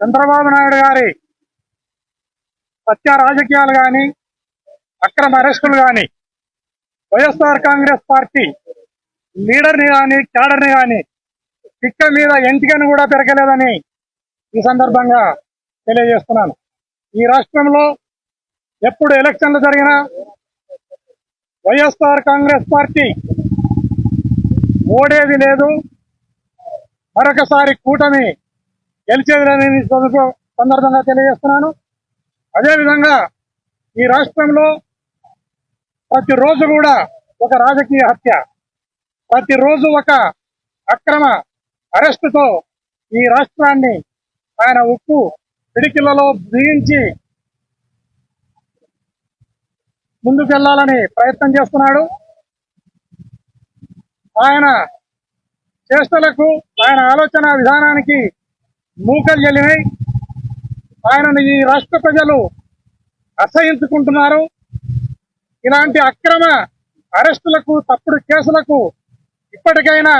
చంద్రబాబు నాయుడు గారి సత్య రాజకీయాలు కానీ అక్రమ అరెస్టులు కానీ వైఎస్ఆర్ కాంగ్రెస్ పార్టీ లీడర్ని కానీ క్యాడర్ని కానీ పిక్క మీద ఎంటికను కూడా పెరగలేదని ఈ సందర్భంగా తెలియజేస్తున్నాను. ఈ రాష్ట్రంలో ఎప్పుడు ఎలక్షన్లు జరిగినా వైఎస్ఆర్ కాంగ్రెస్ పార్టీ ఓడేది లేదు. మరొకసారి కూటమి గెలిచేది సందర్భంగా తెలియజేస్తున్నాను. అదేవిధంగా ఈ రాష్ట్రంలో ప్రతిరోజు కూడా ఒక రాజకీయ హత్య ప్రతిరోజు ఒక అక్రమ అరెస్టుతో ఈ రాష్ట్రాన్ని ఆయన ఉప్పు పిడికిలలో బిగించి ముందుకెళ్ళాలని ప్రయత్నం చేస్తున్నాడు. ఆయన చేష్టలకు ఆయన ఆలోచన విధానానికి మూకలు చెల్లినాయి ఆయనను ఈ రాష్ట్ర ప్రజలు అసహించుకుంటున్నారు. ఇలాంటి అక్రమ అరెస్టులకు తప్పుడు కేసులకు ఇప్పటికైనా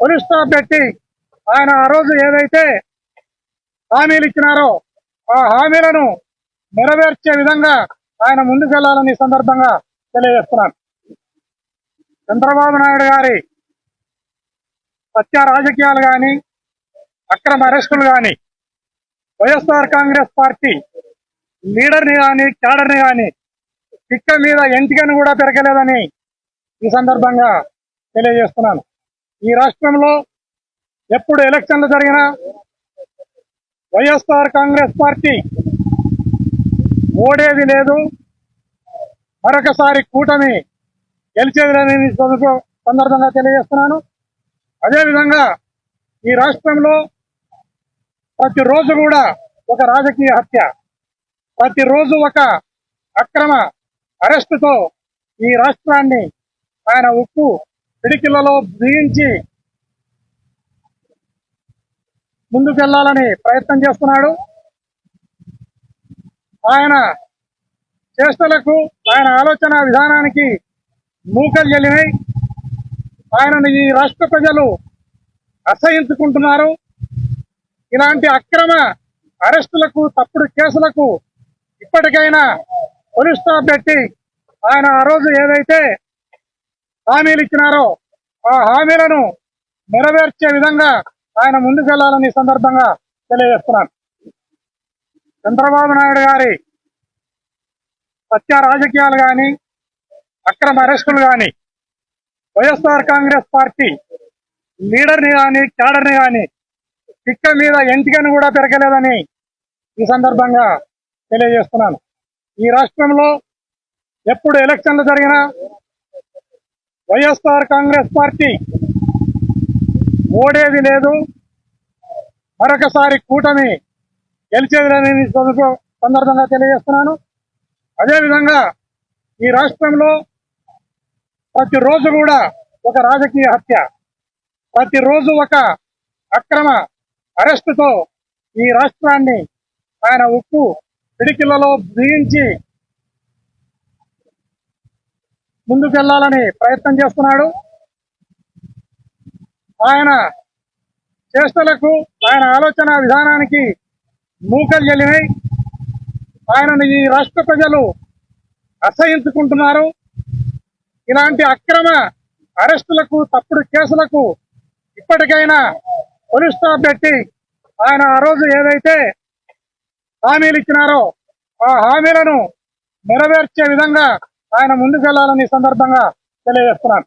పోలీస్ స్టాప్ పెట్టి ఆయన ఆ రోజు ఏదైతే హామీలు ఇచ్చినారో ఆ హామీలను నెరవేర్చే విధంగా ఆయన ముందుకెళ్ళాలని సందర్భంగా తెలియజేస్తున్నాను. చంద్రబాబు నాయుడు గారి సత్య రాజకీయాలు కానీ అక్రమ అరెస్టులు కానీ వైఎస్ఆర్ కాంగ్రెస్ పార్టీ లీడర్ని కానీ క్యాడర్ని కానీ పిక్క మీద ఎంటికను కూడా పెరగలేదని ఈ సందర్భంగా తెలియజేస్తున్నాను. ఈ రాష్ట్రంలో ఎప్పుడు ఎలక్షన్లు జరిగినా వైఎస్ఆర్ కాంగ్రెస్ పార్టీ ఓడేది లేదు. మరొకసారి కూటమి గెలిచేది లేదని సందర్భంగా తెలియజేస్తున్నాను. అదేవిధంగా ఈ రాష్ట్రంలో ప్రతిరోజు కూడా ఒక రాజకీయ హత్య. ప్రతిరోజు ఒక అక్రమ అరెస్టుతో ఈ రాష్ట్రాన్ని ఆయన ఉప్పు పిడికిలలో బిగించి ముందుకెళ్ళాలని ప్రయత్నం చేస్తున్నాడు. ఆయన చేష్టలకు ఆయన ఆలోచన విధానానికి మూకలు చెల్లినాయి ఆయనను ఈ రాష్ట్ర ప్రజలు అసహించుకుంటున్నారు. ఇలాంటి అక్రమ అరెస్టులకు తప్పుడు కేసులకు ఇప్పటికైనా పోలీస్ స్టాప్ పెట్టి ఆయన ఆ రోజు ఏదైతే హామీలు ఇచ్చినారో ఆ హామీలను నెరవేర్చే విధంగా ఆయన ముందుకెళ్ళాలని సందర్భంగా తెలియజేస్తున్నాను. చంద్రబాబు నాయుడు గారి సత్య రాజకీయాలు కానీ అక్రమ అరెస్టులు కానీ వైఎస్ఆర్ కాంగ్రెస్ పార్టీ లీడర్ని కానీ క్యాడర్ని కానీ పిక్క మీద ఎంటికను కూడా పెరగలేదని ఈ సందర్భంగా తెలియజేస్తున్నాను. ఈ రాష్ట్రంలో ఎప్పుడు ఎలక్షన్లు జరిగినా వైఎస్ఆర్ కాంగ్రెస్ పార్టీ ఓడేది లేదు. మరొకసారి కూటమి గెలిచేది లేదని సందర్భంగా తెలియజేస్తున్నాను. అదేవిధంగా ఈ రాష్ట్రంలో ప్రతిరోజు కూడా ఒక రాజకీయ హత్య ప్రతిరోజు ఒక అక్రమ అరెస్టుతో ఈ రాష్ట్రాన్ని ఆయన ఉప్పు పిడికిలలో బిగించి ముందుకెళ్ళాలని ప్రయత్నం చేస్తున్నాడు. ఆయన చేష్టలకు ఆయన ఆలోచన విధానానికి మూకలు చెల్లినాయి ఆయనను ఈ రాష్ట్ర ప్రజలు అసహించుకుంటున్నారు. ఇలాంటి అక్రమ అరెస్టులకు తప్పుడు కేసులకు ఇప్పటికైనా పోలీస్ పెట్టి ఆయన ఆ రోజు ఏదైతే హామీలు ఇచ్చినారో ఆ హామీలను నెరవేర్చే విధంగా ఆయన ముందుకెళ్ళాలని సందర్భంగా తెలియజేస్తున్నాను.